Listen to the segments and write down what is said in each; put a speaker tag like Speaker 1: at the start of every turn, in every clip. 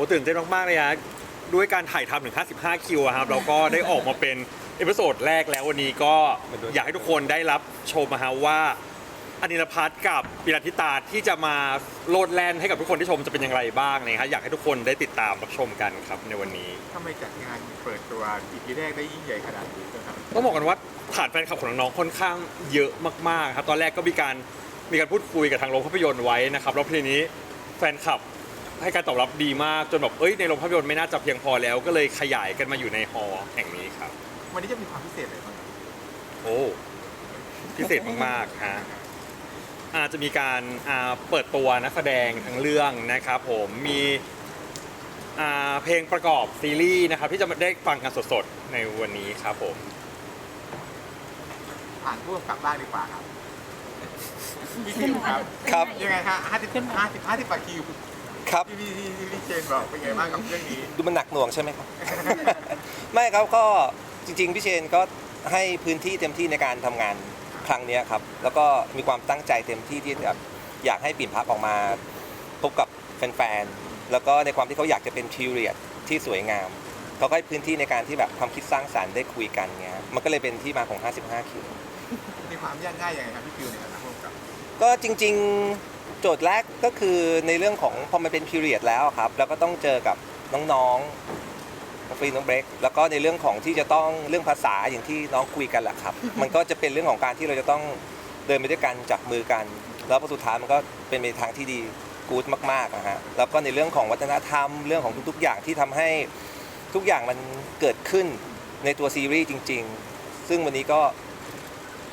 Speaker 1: โอ้ตื่นเต้นมากๆเลยฮะด้วยการถ่ายทำถึง 55 คิวอะครับเราก็ได้ออกมาเป็นเอพิโซดแรกแล้ววันนี้ก็อยากให้ทุกคนได้รับชมนะฮะว่าอนิรพัฒน์กับปิรันทิตาที่จะมาโลดแล่นให้กับทุกคนที่ชมจะเป็นอย่างไรบ้างนะฮะอยากให้ทุกคนได้ติดตามรับชมกันครับในวันนี้
Speaker 2: ทำไมจัดงานเปิดตัวอีพีแรกได้ยิ่งใหญ่ขนาดนี้ครับ
Speaker 1: ต้องบอกกันว่าฐานแฟนคลับของน้องๆค่อนข้างเยอะมากๆครับตอนแรกก็มีการมีการพูดคุยกับทางโรงภาพยนตร์ไว้นะครับแล้วทีนี้แฟนคลับ ให้การตอบรับดีมากจนแบบเอ้ยในโรงภาพยนตร์ไม่น่าจะเพียงพอแล้ว ก็เลยขยายกันมาอยู่ในฮอลล์แห่งนี้ครับ
Speaker 2: วันนี้จะมีความพิเศษอะไรบ้าง
Speaker 1: โอ้พิเศษมากๆฮะอาจจะมีการอ่าเปิดตัวนักแสดงทั้งเรื่องนะครับผมมีอ่าเพลงประกอบซีรีส์นะครับที่จะได้ฟังกันสดๆในวันนี้ครับผม
Speaker 2: ผ่านผู้กำกับบ้างดีกว่าครับพี่คิวครับ
Speaker 3: ครับ
Speaker 2: ยังไงฮะห้าสิบห้าสิบห้าสิบกว่าคิว
Speaker 3: ครับ
Speaker 2: ที่พี่ที่ที่พี่เชนบอกเป็นไงบ้างกับเรื่องนี้
Speaker 3: ดูมันหนักหน่วงใช่ไหมครับ ไม่ครับก็จริงๆพี่เชนก็ให้พื้นที่เต็มที่ในการทำงานครั้งเนี้ยครับ แล้วก็มีความตั้งใจเต็มที่ที่แบบอยากให้ปิ่นพักออกมาพบกับแฟนๆแล้วก็ในความที่เขาอยากจะเป็นพีเรียดที่สวยงามเขาก็ให้พื้นที่ในการที่แบบความคิดสร้างสรรค์ได้คุยกันเงี้ยมันก็เลยเป็นที่มาของ 55คิว
Speaker 2: มีความยากง่ายยังไงครับพี่คิวในฐานะผู้กำกับ
Speaker 3: ก็จริงๆ โจทย์แรกก็คือในเรื่องของพอมันเป็นพีเรียดแล้วครับแล้วก็ต้องเจอกับน้องๆน้องฟรีน้องเบรกแล้วก็ในเรื่องของที่จะต้องเรื่องภาษาอย่างที่น้องคุยกันแหละครับ มันก็จะเป็นเรื่องของการที่เราจะต้องเดินไปด้วยกันจับมือกัน แล้วพอสุดท้ายมันก็เป็นไปในทางที่ดีกู๊ดมากๆนะฮะแล้วก็ในเรื่องของวัฒนธรรมเรื่องของทุกๆอย่างที่ทำให้ทุกอย่างมันเกิดขึ้นในตัวซีรีส์จริง ๆ ซึ่งวันนี้ก็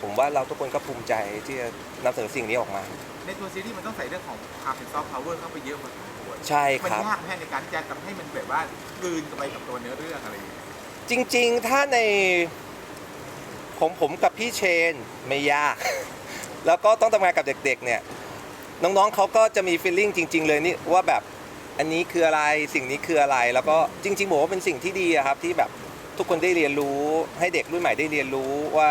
Speaker 3: ผมว่าเราทุกคนก็ภูมิใจที่จะนำเสนอสิ่งนี้ออกมา
Speaker 2: ในตัวซีรีส์มันต้องใส่เรื่องของความเป็นซอฟต์พาวเวอร์เข้าไปเยอะพอสมควร
Speaker 3: ใช่
Speaker 2: มัน
Speaker 3: ครับ
Speaker 2: ยากแค่ในการที่จะทำให้มันแบบว่ากลืนกันไปกับตัวเนื้อเรื่องอะไรอย่างเงี้ย
Speaker 3: จริงๆ ถ้าในของผมกับพี่เชนไม่ยาก แล้วก็ต้องทำงานกับเด็กๆ เนี่ย น้องๆ เขาก็จะมีฟีลลิ่งจริง ๆ เลยนี่ว่าแบบอันนี้คืออะไรสิ่งนี้คืออะไร แล้วก็จริงๆผมว่าเป็นสิ่งที่ดีอะครับที่แบบทุกคนได้เรียนรู้ให้เด็กรุ่นใหม่ได้เรียนรู้ว่า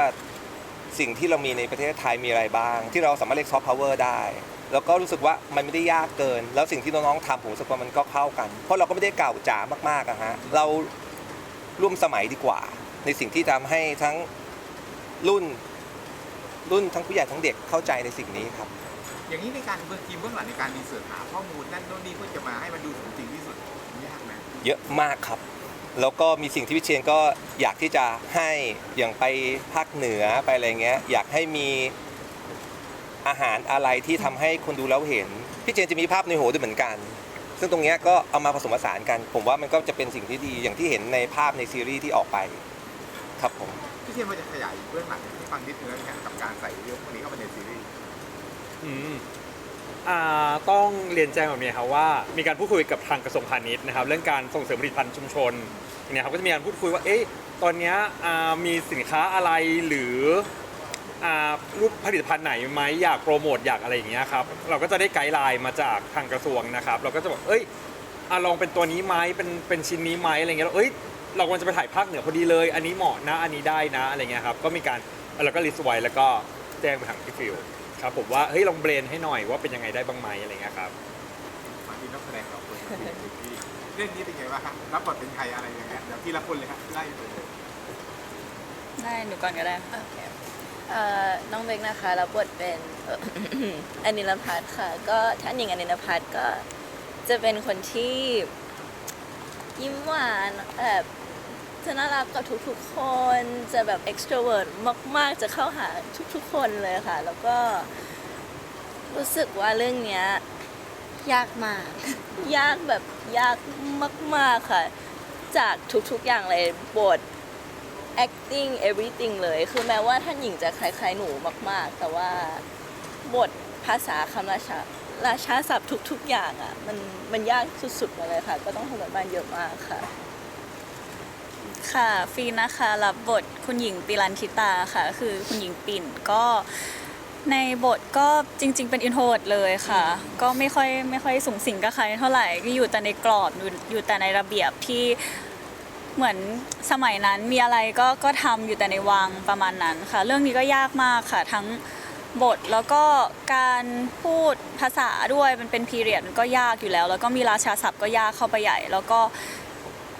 Speaker 3: สิ่งที่เรามีในประเทศไทยมีอะไรบ้าง ที่เราสามารถเรียกซอฟต์พาวเวอร์ได้ แล้วก็รู้สึกว่ามันไม่ได้ยากเกิน แล้วสิ่งที่น้องๆทำผมรู้สึกว่ามันก็เข้ากัน เพราะเราก็ไม่ได้เก่าจ๋ามากๆอะฮะเราร่วมสมัยดีกว่า ในสิ่งที่ทำให้ทั้งรุ่น รุ่นทั้งผู้ใหญ่ทั้งเด็กเข้าใจในสิ่งนี้ครับ
Speaker 2: อย่างนี้ในการเบื้องทีมเบื้องหลังในการรีเสิร์ชหาข้อมูลนั่นโน่นนี่เพื่อจะมาให้มันดูสมจริงที่สุดยากไหม
Speaker 3: เยอะมากครับ แล้วก็มีสิ่งที่พี่เชนก็อยากที่จะให้อย่างไปภาคเหนือไปอะไรเงี้ยอยากให้มีอาหารอะไรที่ทำให้คนดูแล้วเห็น พี่เจนจะมีภาพในหัวด้วยเหมือนกัน ซึ่งตรงเนี้ยก็เอามาผสมผสานกัน ผมว่ามันก็จะเป็นสิ่งที่ดีอย่างที่เห็นในภาพในซีรีส์ที่ออกไป ครับผม
Speaker 2: พี่เชนว่าจะขยายเบื้องหลังให้ฟังนิดนึงแล้วกันกับการใส่เรื่องพวกนี้เข้าไปในซีรีส์
Speaker 1: อืมอ่าต้องเรียนแจ้งแบบนี้ครับว่า มีการพูดคุยกับทางกระทรวงพาณิชย์นะครับ เรื่องการส่งเสริมผลิตภัณฑ์ชุมชน เนี่ยครับก็จะมีการพูดคุยว่าเอ๊ะตอนเนี้ยอ่ามีสินค้าอะไรหรืออ่ารูปผลิตภัณฑ์ไหนไหมอยากโปรโมทอยากอะไรอย่างเงี้ยครับเราก็จะได้ไกด์ไลน์มาจากทางกระทรวงนะครับ เราก็จะบอกเอ้ยอะลองเป็นตัวนี้ไหมเป็นเป็นชิ้นนี้ไหมอะไรเงี้ยแล้วเอ้ยเราควรจะไปถ่ายภาคเหนือพอดีเลย อันนี้เหมาะนะอันนี้ได้นะอะไรเงี้ยครับก็มีการเราก็ลิสต์ไว้แล้วก็แจ้งไปทางพี่ฟิลครับผมว่าเฮ้ยลองเบรนให้หน่อยว่าเป็นยังไงได้บ้างไหมอะไรเงี้ยครับ
Speaker 2: มาที่นักแสดงเราคนที่ เรื่องนี้เป็นไงบ้างครับรับบทเป็นใครอะไรยังไงเดี๋ยวทีละคนเลยครับไล่ไปเลย
Speaker 4: ได้หนูก่อนก็ได้ค่ะเอ่อน้องเบกนะคะรับบทเป็นเอ่อ อนิลพัฒน์ค่ะ ก็ท่านหญิงอนิลพัฒน์ก็จะเป็นคนที่ ยิ้มหวานแบบจะน่ารักกับทุกๆคน จะแบบ extrovert มาก ๆ จะเข้าหาทุกๆคนเลยค่ะ แล้วก็รู้สึกว่าเรื่องเนี้ย ยากมาก ยากแบบยากมาก ๆ ค่ะ จากทุกๆอย่างเลยบท acting everything เลยคือแม้ว่าท่านหญิงจะคล้ายๆหนูมาก ๆ แต่ว่าบทภาษาคำราชาราชาศัพท์ทุก ๆ อย่างอะมันมันยากสุดๆมาเลยค่ะ ก็ต้องทำกันบ้านเยอะมากค่ะ
Speaker 5: ค่ะฟีนนะคะรับบทคุณหญิงปิรันทิตาค่ะ คือคุณหญิงปิ่นก็ ในบทก็จริง ๆ เป็นอินโทรดเลยค่ะ ก็ไม่ค่อยไม่ค่อยสูงสิงกับใครเท่าไหร่ก็อยู่แต่ในกรอบอยู่อยู่แต่ในระเบียบที่เหมือนสมัยนั้นมีอะไรก็ก็ทำอยู่แต่ในวังประมาณนั้นค่ะ เรื่องนี้ก็ยากมากค่ะ ทั้งบทแล้วก็การพูดภาษาด้วยมันเป็นพีเรียดมันก็ยากอยู่แล้ว แล้วก็มีราชาศัพท์ก็ยากเข้าไปใหญ่ แล้วก็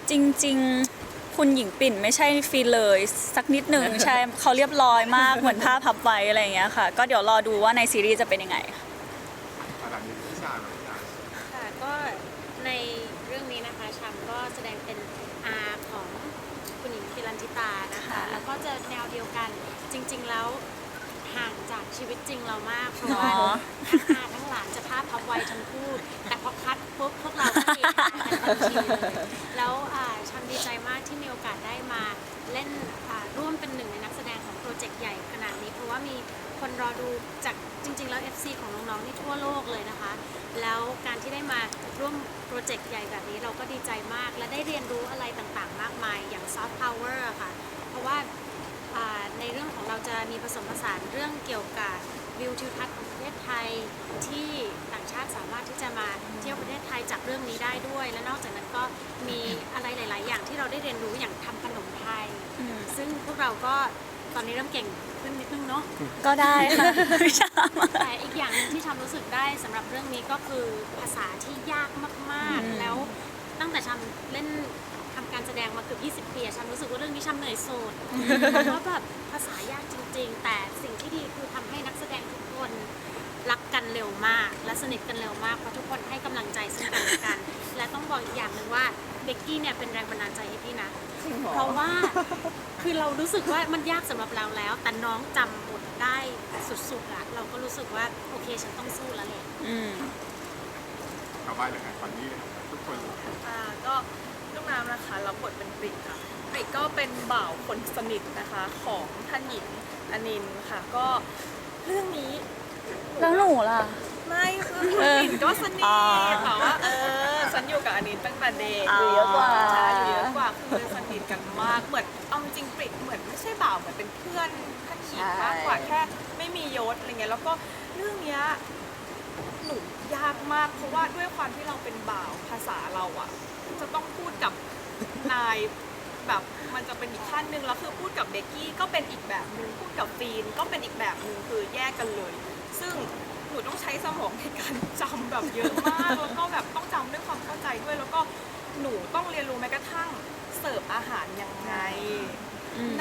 Speaker 5: จริง ๆ คุณหญิงปิ่นไม่ใช่ฟีลเลยสักนิดหนึ่งใช่เขาเรียบร้อยมากเหมือนผ้าพับไว้อะไรอย่างเงี้ยค่ะ ก็เดี๋ยวรอดูว่าในซีรีส์จะเป็นยังไง
Speaker 2: อะไรนี้พิชาหน่อยพิชา
Speaker 6: ค่ะก็ในเรื่องนี้นะคะชัมก็แสดงเป็นอาของคุณหญิงพิรันทิตานะคะ
Speaker 5: ค่ะ
Speaker 6: แล้วก็จะแนวเดียวกันจริง ๆ แล้วห่างจากชีวิตจริงเรามากเพราะว่าทั้งอาทั้งหลานจะภาพพับไวทั้งคู่แต่พอคัดปุ๊บพวกเราก็เองทันทีเลยแล้ว หญ่ขนาดนี้ เพราะว่ามีคนรอดูจากจริง ๆ แล้ว FC ของน้องๆนี่ทั่วโลกเลยนะคะ แล้วการที่ได้มาร่วมโปรเจกต์ใหญ่แบบนี้เราก็ดีใจมาก และได้เรียนรู้อะไรต่างๆ มากมายอย่างซอฟต์พาวเวอร์ค่ะ เพราะว่าอ่าในเรื่องของเราจะมีผสมผสานเรื่องเกี่ยวกับวิวทิวทัศน์ของประเทศไทยที่ต่างชาติสามารถที่จะมาเที่ยวประเทศไทยจากเรื่องนี้ได้ด้วย และนอกจากนั้นก็มีอะไรหลาย ๆ อย่างที่เราได้เรียนรู้อย่างทำขนมไทย ซึ่งพวกเราก็ ตอนนี้เริ่มเก่งขึ้นนิดนึงเนาะ
Speaker 5: ก็ได้ค่ะวิชา
Speaker 6: แต่อีกอย่างหนึงที่ชำรู้สึกได้สำหรับเรื่องนี้ก็คือภาษาที่ยากมาก
Speaker 5: อืม
Speaker 6: ๆแล้วตั้งแต่ชำเล่นทำการแสดงมาเกือบ20ปีอะชำรู้สึกว่าเรื่องนี้ชำเหนื่อยสุดเพราะแบบภาษายากจริง ๆ แต่สิ่งที่ดีคือทำให้นักแสดงทุกคนรักกันเร็วมาก และสนิทกันเร็วมากเพราะทุกคนให้กำลังใจซึ่งกันและกัน และต้องบอกอีกอย่างหนึ่งว่า เบกกี้เนี่ยเป็นแรงบันดาลใจให้พี่นะเพราะว่าคือเรารู้สึกว่ามันยากสำหรับเราแล้ว แต่น้องจำบทได้สุดๆอะเราก็รู้สึกว่าโอเคฉันต้องสู้แล้วแหละ
Speaker 5: อืม
Speaker 2: เอาไปเลยครับฝั่งนี้เลยครับทุกคนเลย
Speaker 7: อ่าก็ลูกน้ำนะคะรับบทเป็นปริกค่ะปริกก็เป็นบ่าวคนสนิทนะคะของท่านหญิงอนินท์ค่ะ ก็เรื่องนี้
Speaker 5: แล้วหนูล่ะ
Speaker 7: ไม่คือคุณปริกก็สนิท
Speaker 5: อ๋อ
Speaker 7: ค่ะว่าเออ ฉันอยู่กับอนินท์ตั้งแต่เด็ก
Speaker 5: อ๋ออยู่เยอะกว่า
Speaker 7: ใช่อยู่เยอะกว่าคือสนิทกันมากเหมือนเอาจริงๆปริกเหมือนไม่ใช่บ่าวเหมือนเป็นเพื่อนท่านหญิงมากกว่าแค่ไม่มียศอะไรเงี้ยแล้วก็เรื่องเนี้ยหนูยากมากเพราะว่าด้วยความที่เราเป็นบ่าวภาษาเราอะจะต้องพูดกับนายแบบมันจะเป็นอีกขั้นหนึ่งแล้วคือพูดกับเบกกี้ก็เป็นอีกแบบหนึ่งพูดกับฟีนก็เป็นอีกแบบหนึ่งคือแยกกันเลย ซึ่ง หนูต้องใช้สมองในการจำแบบเยอะมาก แล้วก็แบบต้องจำด้วยความเข้าใจด้วย แล้วก็หนูต้องเรียนรู้แม้กระทั่งเสิร์ฟอาหารยังไง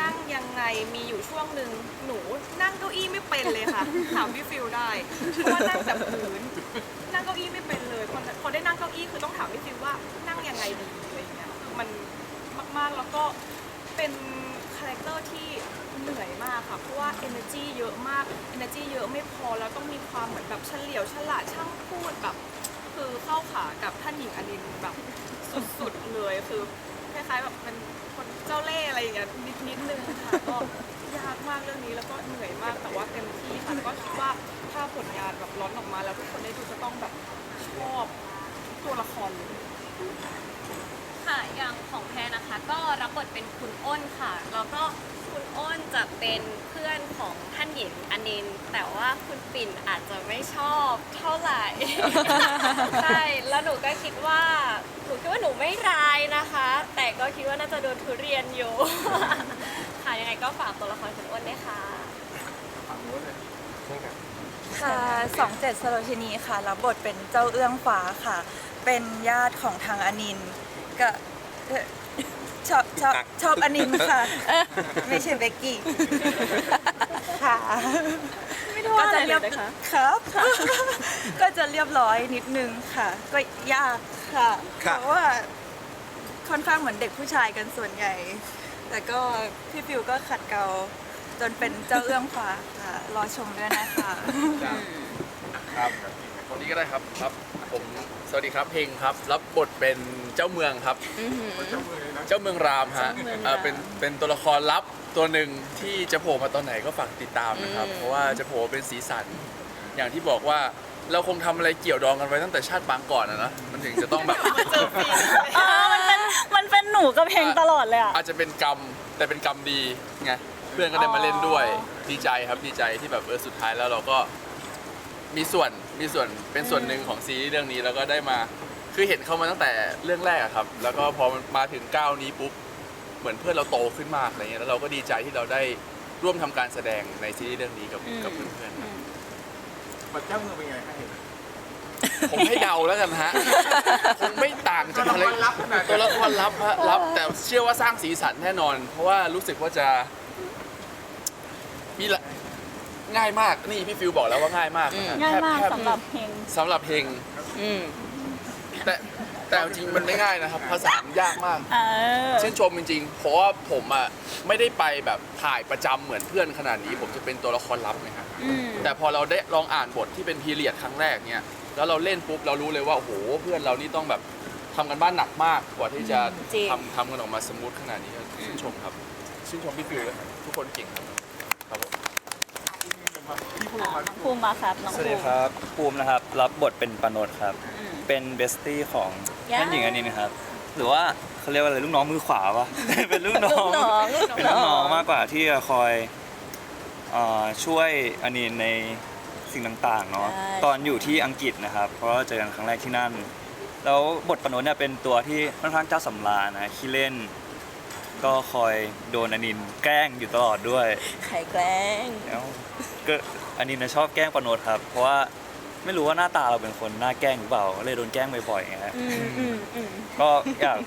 Speaker 7: นั่งยังไงมีอยู่ช่วงหนึ่งหนูนั่งเก้าอี้ไม่เป็นเลยค่ะ ถามพี่ฟิลได้เพราะว่านั่งแต่พื้นนั่งเก้าอี้ไม่เป็นเลยพอพอได้นั่งเก้าอี้คือต้องถามพี่ฟิลว่านั่งยังไงดีอะไรอย่างเงี้ยคือมันมากๆแล้วก็เป็นคาแรคเตอร์ที่ เหนื่อยมากค่ะเพราะว่า energy เยอะมาก energy เยอะไม่พอแล้วต้องมีความเหมือนแบบเฉลียวฉลาดช่างพูดแบบคือเข้าขากับท่านหญิงอนินแบบสุดๆเลยคือคล้ายๆแบบเป็นคนเจ้าเล่ห์อะไรอย่างเงี้ยนิดนิดนึงค่ะก็ยากมากเรื่องนี้แล้วก็เหนื่อยมากแต่ว่าเต็มที่ค่ะแล้วก็คิดว่าถ้าผลงานแบบร้อนออกมาแล้วทุกคนได้ดูจะต้องแบบชอบตัวละครเลย
Speaker 8: ค่ะอย่างของแพรนะคะ ก็รับบทเป็นคุณอ้นค่ะ แล้วก็คุณอ้นจะเป็นเพื่อนของท่านหญิงอนินท์แต่ว่าคุณปิ่นอาจจะไม่ชอบเท่าไหร่ ใช่ แล้วหนูก็คิดว่า หนูคิดว่าหนูไม่ร้ายนะคะ แต่ก็คิดว่าน่าจะโดนทุเรียนอยู่ ค่ะ ยังไงก็ฝากตัวละครคุณอ้นด้วยค่ะ
Speaker 2: ฝั่งนู้นเลย
Speaker 9: ค่ะสองเจ็ดสโรชินีค่ะ รับบทเป็นเจ้าเอื้องฟ้าค่ะ เป็นญาติของทางอนินท์ ก็เอ่อชอบชอบชอบอนินท์ค่ะ ไม่ใช่เบกกี้ ค่ะ
Speaker 5: ไม่ได้ว่าอะไรเลยนะคะ
Speaker 9: ครับ ก็จะเรียบร้อยนิดนึงค่ะ ก็ยากค่ะ
Speaker 3: ครับ
Speaker 9: เพราะว่าค่อนข้างเหมือนเด็กผู้ชายกันส่วนใหญ่ แต่ก็พี่ฟิวก็ขัดเกลาจนเป็นเจ้าเอื้องฟ้าค่ะ รอชมด้วยนะคะ
Speaker 10: ครับ คนนี้ก็ได้ครับครับ ผมสวัสดีครับเพลงครับ รับบทเป็นเจ้าเมืองครับ
Speaker 2: เจ้ามือเลยนะ
Speaker 10: เจ้าเมืองรามฮะ
Speaker 5: เจ้าเมืองราม
Speaker 10: เอ่อเป็นเป็นตัวละครลับตัวหนึ่งที่จะโผล่มาตอนไหนก็ฝากติดตามนะครับ เพราะว่าจะโผล่เป็นสีสัน อย่างที่บอกว่าเราคงทำอะไรเกี่ยวดองกันไว้ตั้งแต่ชาติปางก่อนนะนะมันถึงจะต้องแบบ
Speaker 7: เจอฟีน
Speaker 5: เออมันเป็นมันเป็นหนูกับเพลงตลอดเลยอะ
Speaker 10: อาจจะเป็นกรรมแต่เป็นกรรมดีไงเพื่อนก็ได้มาเล่นด้วยดีใจครับดีใจที่แบบเออสุดท้ายแล้วเราก็ มีส่วนมีส่วนเป็นส่วนหนึ่งของซีรีส์เรื่องนี้แล้วก็ได้มา คือเห็นเขามาตั้งแต่เรื่องแรกอะครับ แล้วก็พอมันมาถึงก้าวนี้ปุ๊บเหมือนเพื่อนเราโตขึ้นมากอะไรเงี้ยแล้วเราก็ดีใจที่เราได้ร่วมทำการแสดงในซีรีส์เรื่องนี้กับ
Speaker 5: อืม
Speaker 10: กับเพื่อนๆครับ
Speaker 5: อืม
Speaker 2: บทเจ้าเมืองเป็นไงคะเห็น
Speaker 10: ผมให้เดาแล้วกันฮะคงไม่ต่าง
Speaker 2: ตั
Speaker 10: จาวก
Speaker 2: ละ
Speaker 10: อะไร
Speaker 2: ครลับขนาด
Speaker 10: ตัวละครลับฮะลับแต่เชื่อว่าสร้างสีสันแน่นอน เพราะว่ารู้สึกว่าจะ มีละ ง่ายมากนี่พี่ฟิวบอกแล้วว่าง่ายมากนะฮะ
Speaker 5: ง่ายมาก
Speaker 10: แทบ
Speaker 5: สำหรับเพลง
Speaker 10: สำหรับเพลง
Speaker 4: อืม
Speaker 10: แต่แต่จริงๆมันไม่ง่ายนะครับ ภาษามันยากมาก
Speaker 5: เออ
Speaker 10: ชื่นชมจริงๆ เพราะว่าผมอะไม่ได้ไปแบบถ่ายประจำเหมือนเพื่อนขนาดนี้ ผมจะเป็นตัวละครลับนะครับ
Speaker 5: อืม
Speaker 10: แต่พอเราได้ลองอ่านบทที่เป็นพีเรียดครั้งแรกเนี่ยแล้วเราเล่นปุ๊บเรารู้เลยว่าโอ้โหเพื่อนเรานี่ต้องแบบทำกันบ้านหนักมากกว่าที่จะ
Speaker 4: จริง
Speaker 10: ทำทำกันออกมาสมูทขนาดนี้ก็ชื่นชมครับ ชื่นชมพี่ฟิวด้วยครับทุกคนเก่งครับครับผม
Speaker 2: ที่พูดมา
Speaker 5: ภูมิมาครับน้อง
Speaker 11: ส
Speaker 5: ภู
Speaker 11: วัสดี
Speaker 5: มิ
Speaker 11: ครับภูมินะครับรับบทเป็นปานดครับ
Speaker 5: อืม
Speaker 11: เป็นเบสตี้ของ
Speaker 4: ย่า
Speaker 11: ท่านหญิงอันนี้นะครับ หรือว่าเขาเรียกว่าอะไรลูกน้องมือขวาปะเป็นลูกน้
Speaker 4: ลู
Speaker 11: อกง
Speaker 4: น้องลูก
Speaker 11: เป็น
Speaker 4: น้
Speaker 11: ลูกน้
Speaker 4: อ
Speaker 11: อง
Speaker 4: ง
Speaker 11: มากกว่าที่จะคอยเอ่อช่วยอันนี้ในสิ่งต่างๆเนาะ
Speaker 4: ใช่
Speaker 11: ตอนอยู่ที่อังกฤษนะครับ เพราะว่าเจอกันครั้งแรกที่นั่น แล้วบทปานดเนี่ยเป็นตัวที่ค่อนข้างเจ้าสำราญนะขี้เล่น ก็คอยโดนอนินแกล้งอยู่ตลอดด้วย
Speaker 4: ไข่แกล้ง
Speaker 11: แล้ว ก็อันนี้นะชอบแกล้งปานดครับ เพราะว่าไม่รู้ว่าหน้าตาเราเป็นคนหน้าแกล้งหรือเปล่าก็เลยโดนแกล้งบ่อยๆไงฮะ
Speaker 4: อืมอืมอืม
Speaker 11: ก็อยาก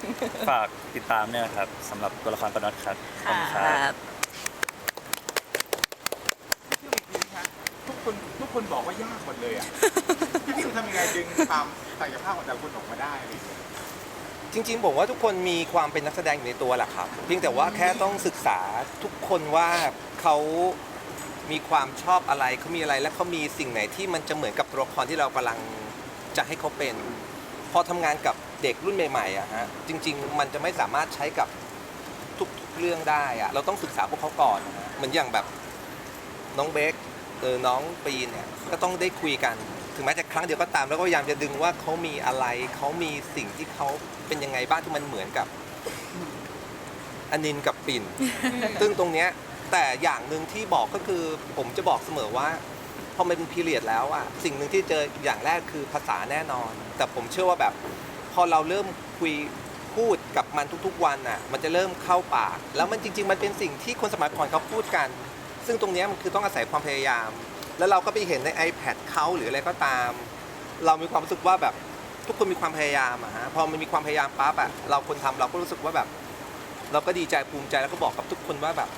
Speaker 11: ฝากติดตามเนี่ยนะครับสำหรับตัวละครปานดครับขอบคุณค
Speaker 4: ค
Speaker 11: รั
Speaker 4: รับบ
Speaker 2: ทุกคนทุกคนบอกว่ายากหมดเลยอะ พี่ฟิวทำยังไงดึงความศักยภาพของแต่ละคนออกมาได้อะไรอย่างเงี้ย
Speaker 3: จริงๆผมว่าทุกคนมีความเป็นนักแสดงอยู่ในตัวแหละครับ เพียงแต่ว่าแค่ต้องศึกษาทุกคนว่าเขา มีความชอบอะไรเขามีอะไรและเขามีสิ่งไหนที่มันจะเหมือนกับตัวละครที่เรากำลังจะให้เขาเป็น พอทำงานกับเด็กรุ่นใหม่ๆอะฮะจริง ๆ มันจะไม่สามารถใช้กับทุกๆเรื่องได้อะเราต้องศึกษาพวกเขาก่อนเหมือนอย่างแบบน้องเบคเออน้องปีนเนี่ยก็ต้องได้คุยกัน ถึงแม้จะครั้งเดียวก็ตามแล้วก็พยายามจะดึงว่าเขามีอะไรเขามีสิ่งที่เขาเป็นยังไงบ้างที่มันเหมือนกับอนินกับปิ่นซึ่งตรงเนี้ย แต่อย่างหนึ่งที่บอกก็คือผมจะบอกเสมอว่าพอมันเป็นพีเรียดแล้วอะสิ่งหนึ่งที่เจออย่างแรกคือภาษาแน่นอน แต่ผมเชื่อว่าแบบพอเราเริ่มคุยพูดกับมันทุกๆวันอะมันจะเริ่มเข้าปาก แล้วมันจริง ๆ มันเป็นสิ่งที่คนสมัยก่อนเขาพูดกัน ซึ่งตรงนี้มันคือต้องอาศัยความพยายาม แล้วเราก็ไปเห็นใน iPad เขาหรืออะไรก็ตาม เรามีความรู้สึกว่าแบบทุกคนมีความพยายามอะฮะพอมันมีความพยายามปั๊บอะเราคนทำเราก็รู้สึกว่าแบบ เราก็ดีใจภูมิใจแล้วก็บอกกับทุกคนว่าแบบ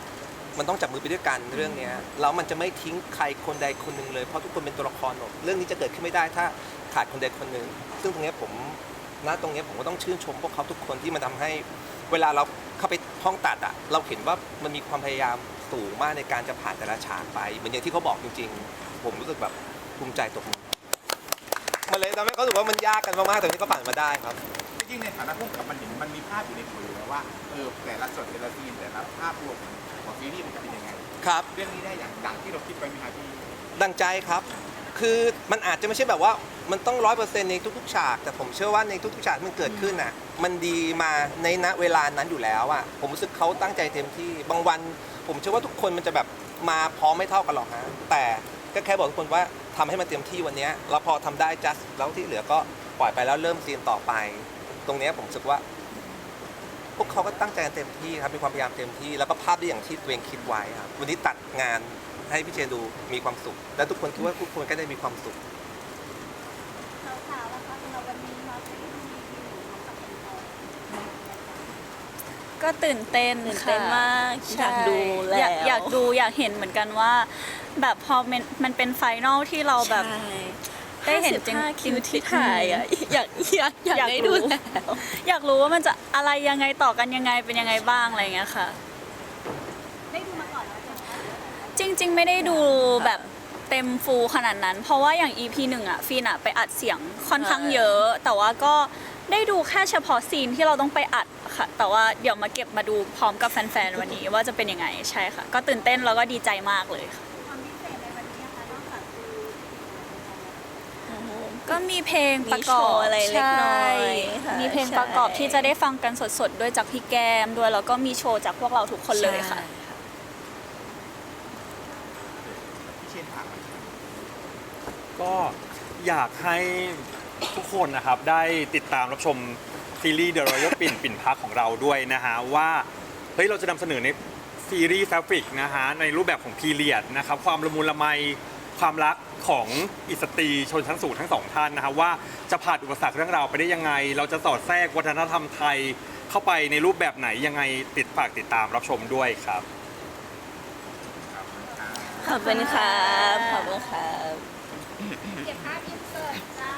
Speaker 3: มันต้องจับมือไปด้วยกันเรื่องเนี้ยแล้วมันจะไม่ทิ้งใครคนใดคนหนึ่งเลยเพราะทุกคนเป็นตัวละครหมดเรื่องนี้จะเกิดขึ้นไม่ได้ถ้าขาดคนใดคนหนึ่ง ซึ่งตรงเนี้ยผมณตรงเนี้ยผมก็ต้องชื่นชมพวกเขาทุกคนที่มาทำให้ เวลาเราเข้าไปห้องตัดอะเราเห็นว่ามันมีความพยายามสูงมากในการจะผ่านแต่ละฉากไปเหมือนอย่างที่เขาบอกจริง ๆ ผมรู้สึกแบบภูมิใจตกมันเลยทำให้เขารู้สึกว่ามันยากกันมากๆแต่นี้ก็ผ่านมาได้ครับ
Speaker 2: ริงๆในฐานะผู้กำกับมันเห็นมันมีภาพอยู่ในหัวอยู่แล้วว่าเออแต่ละส่วนแต่ละซีนแต่ละภาพรวมของซีรีส์มันจะเป็นยังไง
Speaker 3: ครับ
Speaker 2: เรื่องนี้ได้อย่างดังที่เราคิดไว้ไหมครับพี่
Speaker 3: ดังใจครับ คือมันอาจจะไม่ใช่แบบว่ามันต้องร้อยเปอร์เซ็นต์ในทุกๆฉาก แต่ผมเชื่อว่าในทุกๆฉากที่มันเกิดขึ้นน่ะ มันดีมาในณเวลานั้นอยู่แล้วอะ ผมรู้สึกเขาตั้งใจเต็มที่ บางวัน ผมเชื่อว่าทุกคนมันจะแบบมาพร้อมไม่เท่ากันหรอกฮะ แต่ก็แค่บอกทุกคนว่าทำให้มันเต็มที่วันเนี้ยแล้วพอทำได้ just แล้วที่เหลือก็ปล่อยไปแล้วเริ่มซีนต่อไป ตรงเนี้ยผมรู้สึกว่า พวกเขาก็ตั้งใจกันเต็มที่ครับมีความพยายามเต็มที่แล้วก็ภาพได้อย่างที่ตัวเองคิดไว้ครับวันนี้ตัดงานให้พี่เชนดูมีความสุข และทุกคนคิดว่าทุกคนก็ได้มีความสุข
Speaker 5: ก็ตื่นเต้น
Speaker 4: ตื่น
Speaker 5: ค่ะ
Speaker 4: เต้นมาก
Speaker 5: ใช่
Speaker 4: อยากดูแล้ว
Speaker 5: อยากอยากดูอยากเห็นเหมือนกันว่า แบบพอมันมันเป็นไฟนอลที่เราแบบ
Speaker 4: ใช่
Speaker 5: ได้เห็นจริง
Speaker 4: 55คิวที่ถ่ายอะอยากอยากอยากได้ดู
Speaker 5: รู้
Speaker 4: แล้ว
Speaker 5: อยากรู้ว่ามันจะอะไรยังไงต่อกันยังไงเป็นยังไงบ้างอะไรอย่างเงี้ยค่ะจริง ๆ ไม่ได้ดูแบบเต็มฟูลขนาดนั้น เพราะว่าอย่าง EP หนึ่งอะฟีนอะไปอัดเสียงค่อนข้างเยอะ แต่ว่าก็ได้ดูแค่เฉพาะซีนที่เราต้องไปอัดค่ะ แต่ว่าเดี๋ยวมาเก็บมาดูพร้อมกับแฟนๆวันนี้ว่าจะเป็นยังไงใช่ค่ะ ก็ตื่นเต้นแล้วก็ดีใจมากเลยค่ะ ก็มีเพลงประกอบ
Speaker 4: มีโชว์อะไรเล็กน้อย
Speaker 5: ใช่
Speaker 4: ค่ะ
Speaker 5: มีเพลงประกอบ
Speaker 4: ใช่
Speaker 5: ที่จะได้ฟังกันสดๆ ด้วยจากพี่แก้มด้วยแล้วก็มีโชว์จากพวกเราทุกคนเลยค่ะ
Speaker 2: พี่เชนถามหน่อย
Speaker 1: ก็อยากให้ทุกคนนะครับได้ติดตามรับชมซีรีส์ The Royal ปิ่น ปิ่นพักของเราด้วยนะฮะว่าเฮ้ยเราจะนำเสนอในซีรีส์แฟบริกนะฮะในรูปแบบของพีเรียดนะครับความละมุนละไม ความรักของอิสตรีชนชั้นสูงทั้งสองท่านนะครับว่าจะผ่านอุปสรรคเรื่องราวไปได้ยังไง เราจะสอดแทรกวัฒนธรรมไทยเข้าไปในรูปแบบไหนยังไงติดฝากติดตามรับชมด้วยครับ
Speaker 4: ขอบคุณครับ ขอบคุณครับ
Speaker 12: เก็บภาพอินเสิร์ตจ้า